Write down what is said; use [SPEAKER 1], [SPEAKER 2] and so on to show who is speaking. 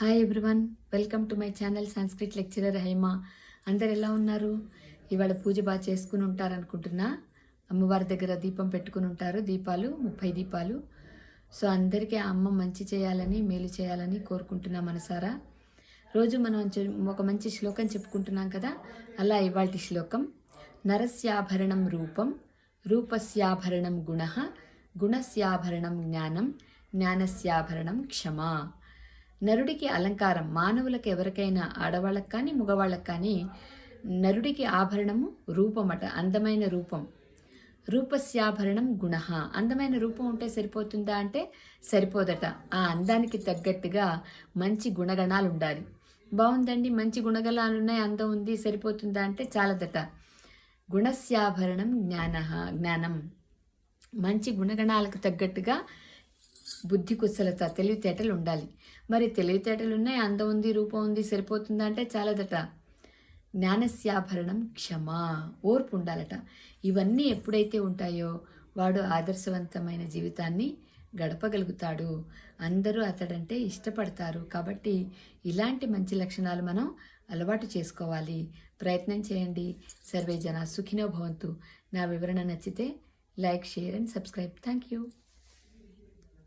[SPEAKER 1] Hi everyone welcome to my channel Sanskrit lecturer Haima అందరు ఎలా ఉన్నారు? ఇవాళ పూజ బాగా చేసుకుని ఉంటారనుకుంటున్నా అమ్మవారి దగ్గర దీపం పెట్టుకుని ఉంటారు. దీపాలు ముప్పై దీపాలు. సో అందరికీ ఆ అమ్మ మంచి చేయాలని మేలు చేయాలని కోరుకుంటున్నా మనసారా. రోజు మనం చె- ఒక మంచి శ్లోకం చెప్పుకుంటున్నాం కదా? అలా ఇవాళ శ్లోకం. నరస్యాభరణం రూపం రూపస్యాభరణం గుణ గుణస్యాభరణం జ్ఞానం జ్ఞానస్యాభరణం క్షమా. నరుడికి అలంకారం మానవులకు ఎవరికైనా ఆడవాళ్ళకి కానీ మగవాళ్ళకి కానీ నరుడికి ఆభరణము రూపమట అందమైన రూపం. రూపస్యాభరణం గుణ. అందమైన రూపం ఉంటే సరిపోతుందా అంటే సరిపోదట. ఆ అందానికి తగ్గట్టుగా మంచి గుణగణాలు ఉండాలి బాగుందండి మంచి గుణగణాలు ఉన్నాయి అందం ఉంది సరిపోతుందా అంటే చాలదట. గుణస్యాభరణం జ్ఞాన జ్ఞానం. మంచి గుణగణాలకు తగ్గట్టుగా బుద్ధి కుశలత తెలివితేటలు ఉండాలి. మరి తెలివితేటలు ఉన్నాయి అందం ఉంది రూపం ఉంది సరిపోతుందా అంటే చాలదట. జ్ఞానస్యాభరణం క్షమా ఓర్పు ఉండాలట. ఇవన్నీ ఎప్పుడైతే ఉంటాయో వాడు ఆదర్శవంతమైన జీవితాన్ని గడపగలుగుతాడు. అందరూ అతడంటే ఇష్టపడతారు. కాబట్టి ఇలాంటి మంచి లక్షణాలు మనం అలవాటు చేసుకోవాలి. ప్రయత్నం చేయండి. సర్వే జన సుఖినో భవంతు. నా వివరణ నచ్చితే like share and subscribe. Thank you